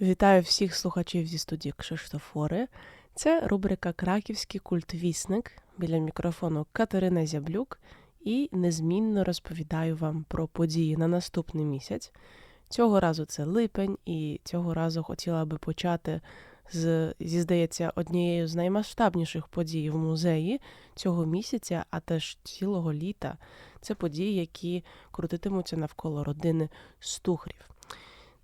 Вітаю всіх слухачів зі студії Кшиштофори. Це рубрика Краківський культвісник біля мікрофону Катерина Зяблюк і незмінно розповідаю вам про події на наступний місяць. Цього разу це липень, і цього разу хотіла би почати з, зі, здається, однією з наймасштабніших подій в музеї цього місяця, а теж цілого літа. Це події, які крутитимуться навколо родини Стухрів.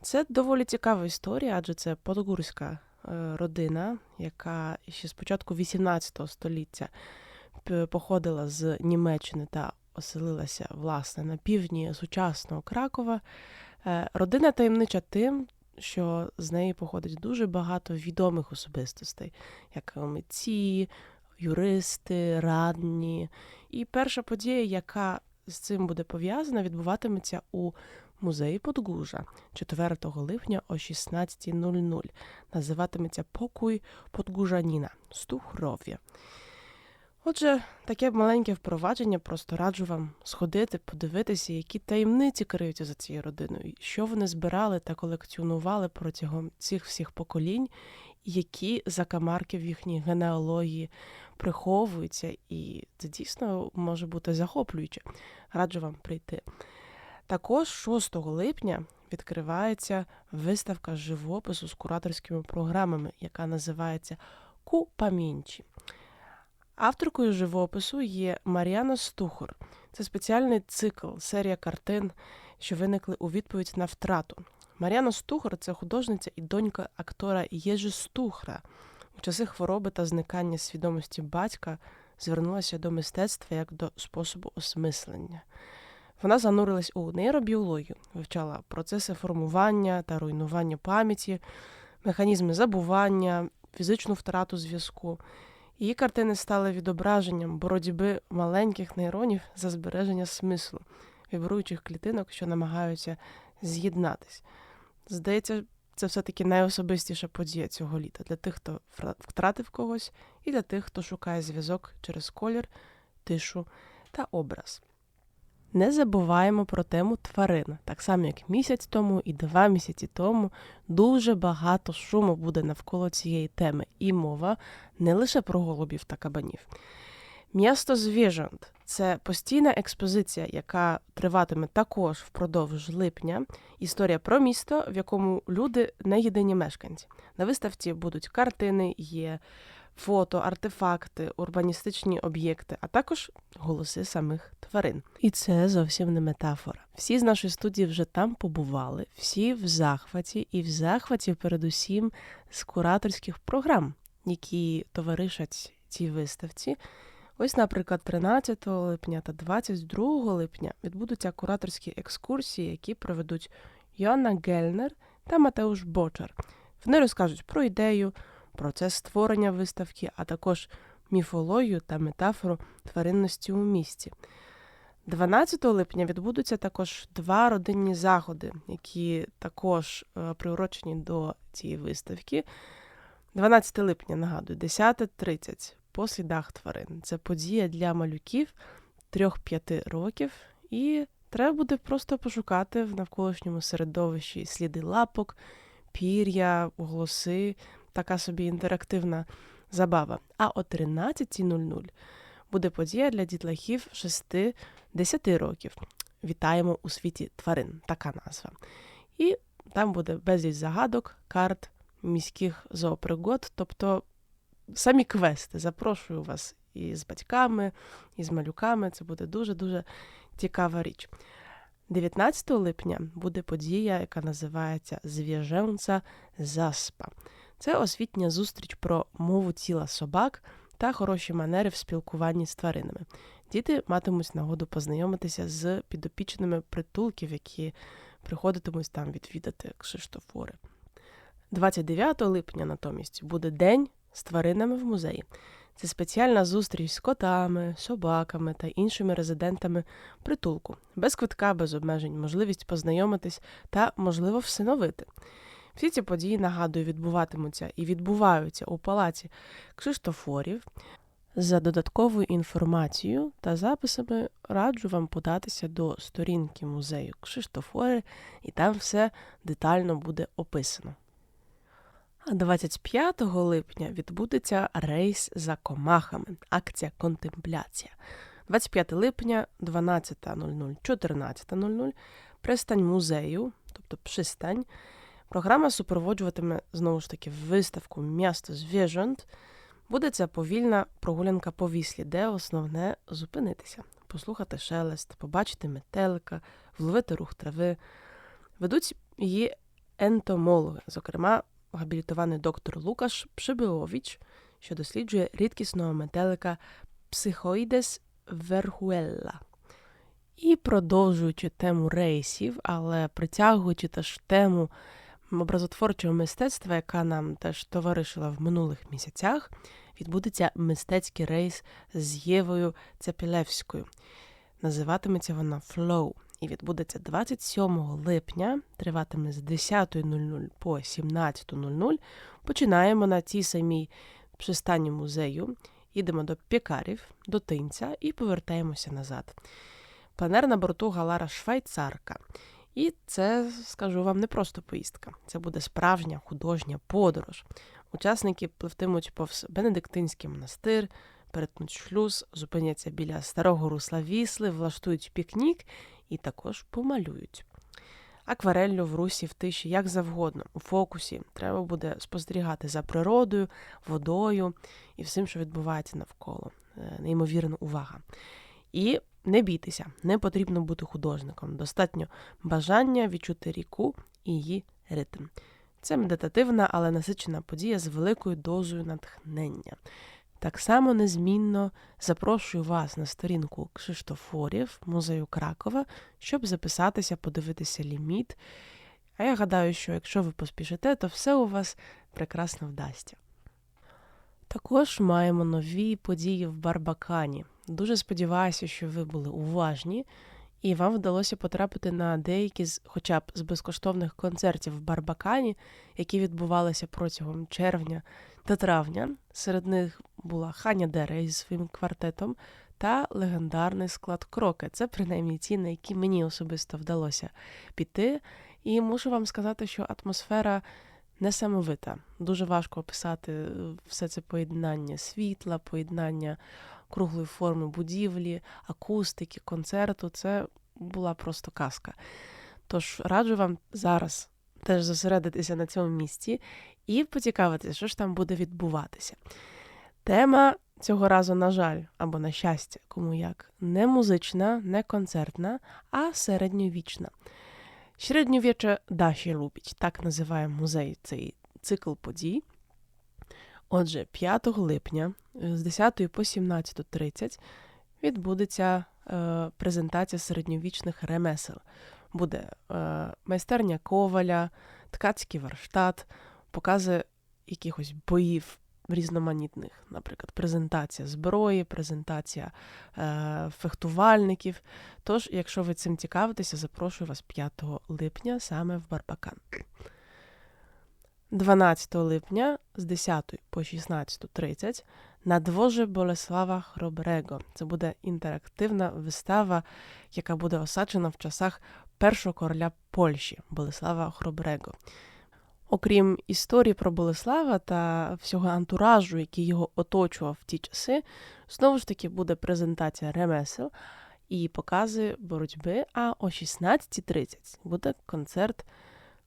Це доволі цікава історія, адже це подгурська е, родина, яка ще з початку 18 століття походила з Німеччини та оселилася власне на півдні сучасного Кракова. Е, Родина таємнича тим, що з неї походить дуже багато відомих особистостей, як митці, юристи, радні. І перша подія, яка з цим буде пов'язана, відбуватиметься у музеї Подгужа 4 липня о 16.00. Називатиметься Покуй Подгужаніна Стухров'я. Отже, таке маленьке впровадження, просто раджу вам сходити, подивитися, які таємниці криються за цією родиною, що вони збирали та колекціонували протягом цих всіх поколінь, які закамарки в їхній генеалогії приховуються, і це дійсно може бути захоплююче. Раджу вам прийти. Також 6 липня відкривається виставка живопису з кураторськими програмами, яка називається Ку Памінчі. Авторкою живопису є Мар'яна Стухор. Це спеціальний цикл, серія картин, що виникли у відповідь на втрату. Мар'яна Стухор це художниця і донька актора Єжи Стухра. У часи хвороби та зникання свідомості батька звернулася до мистецтва як до способу осмислення. Вона занурилась у нейробіологію, вивчала процеси формування та руйнування пам'яті, механізми забування, фізичну втрату зв'язку. Її картини стали відображенням боротьби маленьких нейронів за збереження смислу, вібруючих клітинок, що намагаються з'єднатись. Здається, це все-таки найособистіша подія цього літа для тих, хто втратив когось, і для тих, хто шукає зв'язок через колір, тишу та образ. Не забуваємо про тему тварин. Так само, як місяць тому і два місяці тому дуже багато шуму буде навколо цієї теми, і мова не лише про голубів та кабанів. Місто звіжант це постійна експозиція, яка триватиме також впродовж липня. Історія про місто, в якому люди не єдині мешканці. На виставці будуть картини, є фото, артефакти, урбаністичні об'єкти, а також голоси самих тварин. І це зовсім не метафора. Всі з нашої студії вже там побували, всі в захваті, і в захваті, передусім, з кураторських програм, які товаришать цій виставці. Ось, наприклад, 13 липня та 22 липня відбудуться кураторські екскурсії, які проведуть Йоанна Гельнер та Матеуш Бочар. Вони розкажуть про ідею, процес створення виставки, а також міфологію та метафору тваринності у місті. 12 липня відбудуться також два родинні заходи, які також е, приурочені до цієї виставки. 12 липня, нагадую, 10.30 по слідах тварин. Це подія для малюків 3-5 років, і треба буде просто пошукати в навколишньому середовищі сліди лапок, пір'я, голоси, така собі інтерактивна забава. А о 13.00 буде подія для дітлахів 6-10 років. Вітаємо у світі тварин, така назва. І там буде безліч загадок, карт, міських зоопригод, тобто самі квести. Запрошую вас і з батьками, і з малюками. Це буде дуже-дуже цікава річ. 19 липня буде подія, яка називається Зв'яженця Заспа. Це освітня зустріч про мову тіла собак та хороші манери в спілкуванні з тваринами. Діти матимуть нагоду познайомитися з підопічними притулків, які приходитимуть там відвідати Кшиштофори. 29 липня натомість буде день з тваринами в музеї. Це спеціальна зустріч з котами, собаками та іншими резидентами притулку, без квитка, без обмежень, можливість познайомитись та, можливо, всиновити. Всі ці події, нагадую, відбуватимуться і відбуваються у палаці Кшиштофорів. За додатковою інформацією та записами раджу вам податися до сторінки музею Кшиштофори, і там все детально буде описано. А 25 липня відбудеться рейс за комахами, акція Контемпляція. 25 липня 12.00, 14.00 пристань музею, тобто пристань. Програма супроводжуватиме знову ж таки виставку М'ясто звіжонт. Буде це повільна прогулянка по віслі, де основне зупинитися, послухати шелест, побачити метелика, вловити рух трави. Ведуть її ентомологи, зокрема, габілітований доктор Лукаш Пшибилович, що досліджує рідкісного метелика Психоїдес верхуелла. І продовжуючи тему рейсів, але притягуючи теж тему образотворчого мистецтва, яка нам теж товаришила в минулих місяцях, відбудеться мистецький рейс з Євою Цепілевською. Називатиметься вона Flow і відбудеться 27 липня, триватиме з 10.00 по 17.00. Починаємо на цій самій пристані музею, їдемо до пікарів, до тинця і повертаємося назад. Пленер на борту Галара Швайцарка. І це, скажу вам, не просто поїздка. Це буде справжня художня подорож. Учасники пливтимуть повз Бенедиктинський монастир, перетнуть шлюз, зупиняться біля старого русла вісли, влаштують пікнік і також помалюють. Аквареллю в русі в тиші, як завгодно, у фокусі. Треба буде спостерігати за природою, водою і всім, що відбувається навколо. Е, неймовірна увага. І не бійтеся, не потрібно бути художником. Достатньо бажання відчути ріку і її ритм. Це медитативна, але насичена подія з великою дозою натхнення. Так само незмінно запрошую вас на сторінку Кшиштофорів музею Кракова, щоб записатися, подивитися ліміт. А я гадаю, що якщо ви поспішите, то все у вас прекрасно вдасться. Також маємо нові події в Барбакані. Дуже сподіваюся, що ви були уважні, і вам вдалося потрапити на деякі з, хоча б з безкоштовних концертів в Барбакані, які відбувалися протягом червня та травня. Серед них була Ханя Дерей зі своїм квартетом та легендарний склад Кроки. Це принаймні ті, на які мені особисто вдалося піти. І мушу вам сказати, що атмосфера несамовита. Дуже важко описати все це поєднання світла, поєднання круглої форми будівлі, акустики, концерту. Це була просто казка. Тож раджу вам зараз теж зосередитися на цьому місці і поцікавитися, що ж там буде відбуватися. Тема цього разу, на жаль, або на щастя, кому як, не музична, не концертна, а середньовічна. Середньовіччя Даші любить, так називає музей цей цикл подій. Отже, 5 липня з 10 по 17.30 відбудеться е, презентація середньовічних ремесел. Буде е, майстерня коваля, ткацький варштат, покази якихось боїв різноманітних, наприклад, презентація зброї, презентація е, фехтувальників. Тож, якщо ви цим цікавитеся, запрошую вас 5 липня саме в Барбакан. 12 липня з 10 по 16.30 на дворze Болеслава Хробрего. Це буде інтерактивна вистава, яка буде осаджена в часах першого короля Польщі Болеслава Хробрего. Окрім історії про Болеслава та всього антуражу, який його оточував в ті часи, знову ж таки буде презентація ремесел і покази боротьби. А о 16.30 буде концерт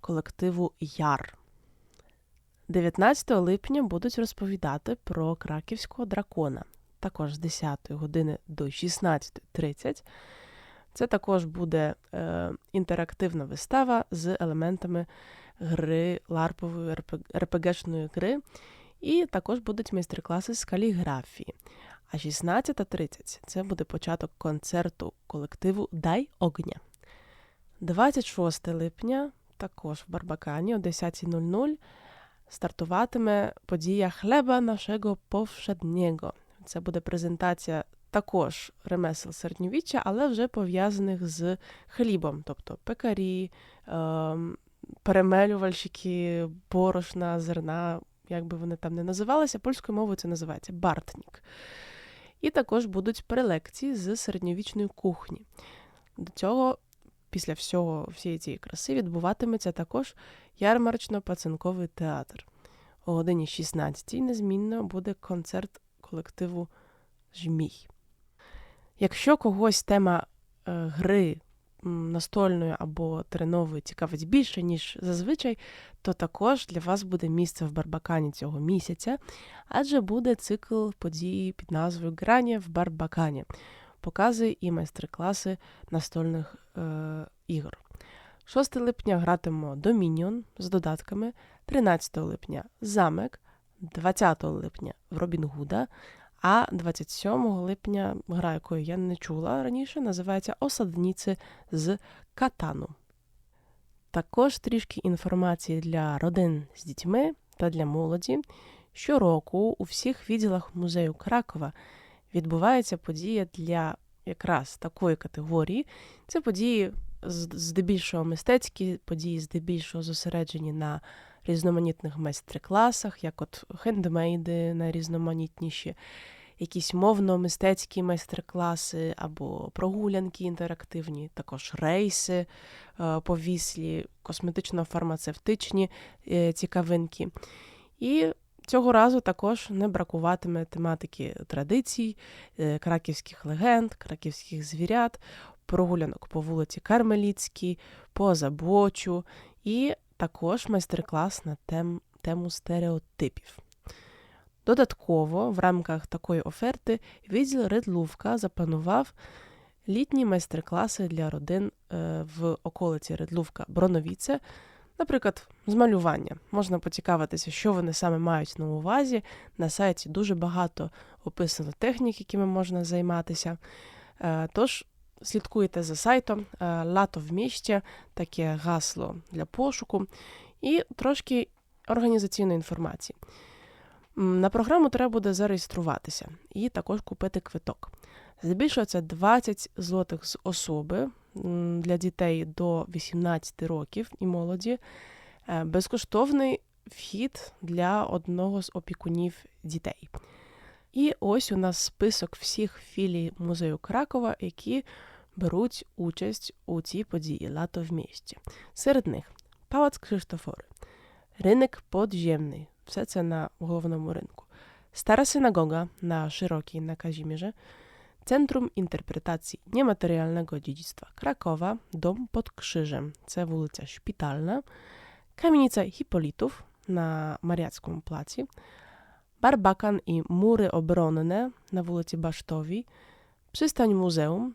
колективу Яр. 19 липня будуть розповідати про краківського дракона, також з 10 години до 16.30. Це також буде е, інтерактивна вистава з елементами гри ларпової РПГшної гри. І також будуть майстер-класи з каліграфії. А 16.30 це буде початок концерту колективу Дай огня. 26 липня, також в Барбакані о 10.00 стартуватиме подія хлеба нашого повшеднього. Це буде презентація також ремесел середньовіччя, але вже пов'язаних з хлібом, тобто пекарі, ем, перемелювальщики, борошна, зерна, як би вони там не називалися, польською мовою це називається бартнік. І також будуть перелекції з середньовічної кухні. До цього, після всього, всієї цієї краси, відбуватиметься також ярмарочно-пацанковий театр. о годині 16 незмінно буде концерт колективу Жмій. Якщо когось тема е, гри настольної або теренової цікавить більше, ніж зазвичай, то також для вас буде місце в Барбакані цього місяця, адже буде цикл подій під назвою Грання в Барбакані, покази і майстер-класи настольних е, ігор. 6 липня гратимо Домініон з додатками, 13 липня замек, 20 липня в Робін Гуда, а 27 липня гра, якої я не чула раніше, називається Осадниці з Катану. Також трішки інформації для родин з дітьми та для молоді. Щороку у всіх відділах музею Кракова відбувається подія для якраз такої категорії. Це події здебільшого мистецькі, події здебільшого зосереджені на різноманітних майстер-класах, як от хендмейди найрізноманітніші, якісь мовно-мистецькі майстер-класи або прогулянки інтерактивні, також рейси е, повіслі, косметично-фармацевтичні е, цікавинки. І Цього разу також не бракуватиме тематики традицій, е, краківських легенд, краківських звірят, прогулянок по вулиці Кармеліцькій, по Забочу і також майстер-клас на тем, тему стереотипів. Додатково, в рамках такої оферти, відділ Редлувка запланував літні майстер-класи для родин е, в околиці Редлувка Броновіце, наприклад, з малювання. Можна поцікавитися, що вони саме мають на увазі. На сайті дуже багато описано технік, якими можна займатися. Е, тож, слідкуйте за сайтом е, Лато в місті, таке гасло для пошуку, і трошки організаційної інформації. На програму треба буде зареєструватися і також купити квиток. Здебільшого це 20 злотих з особи для дітей до 18 років і молоді, е, безкоштовний вхід для одного з опікунів дітей. І ось у нас список всіх філій музею Кракова, які беруть участь у цій події лато в місті. Серед них Палац Кшиштофори, Ринок Подземний, все це на головному ринку, Стара синагога на Широкій на Казімірze, Centrum Interpretacji Niematerialnego Dziedzictwa Krakowa, Dom pod Krzyżem, це вулиця Шпітальна, Кам'яниця Hipolitów на Маріацькому плаці, Барбакан і Мури Оборонне на вулиці Баштовій, Przystань Музеум,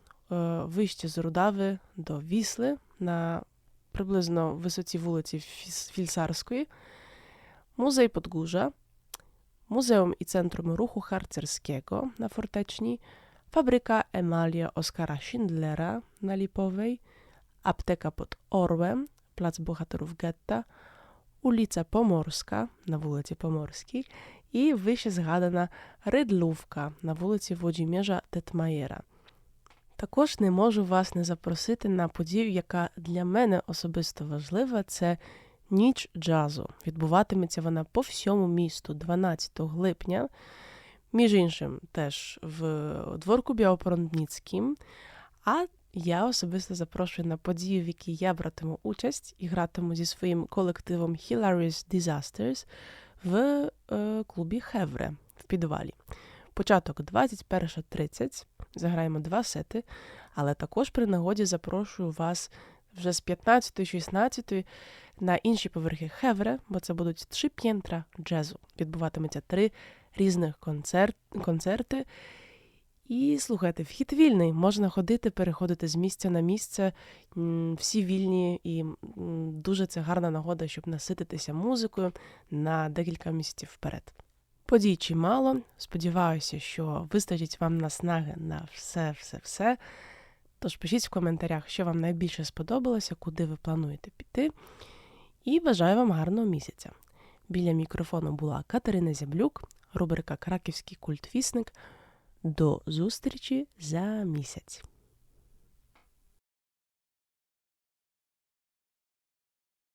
вище з Рудави до Вісли на приблизно висоті вулиці Фільсарської, музей Подгужа, Muzeum i Centrum Ruchu Harcerskiego na Forteczni, fabryka Emalia Oskara Schindlera na Lipowej, apteka pod Orłem, plac Bohaterów Getta, ulica Pomorska na wulиці Pomorskiej і вище згадана Ридлувка на вулиці Владимира Тетмаєра. Також не можу вас не запросити на подію, яка для мене особисто важлива. Це ніч джазу. Відбуватиметься вона по всьому місту 12 липня. Між іншим, теж в дворку Біопородніцьким. А я особисто запрошую на подію, в якій я братиму участь і гратиму зі своїм колективом Hilarious Disasters в е, клубі Хевре в підвалі. Початок 21.30. Заграємо два сети, але також при нагоді запрошую вас вже з 15-16 на інші поверхи Хевре, бо це будуть три п'єнтра джезу. Відбуватиметься три різних концерт, концерти. І слухайте, вхід вільний, можна ходити, переходити з місця на місце, всі вільні, і дуже це гарна нагода, щоб насититися музикою на декілька місяців вперед. Подій чимало. Сподіваюся, що вистачить вам наснаги на все-все-все. Тож пишіть в коментарях, що вам найбільше сподобалося, куди ви плануєте піти. І бажаю вам гарного місяця. Біля мікрофону була Катерина Зяблюк, рубрика Краківський культвісник. До зустрічі за місяць.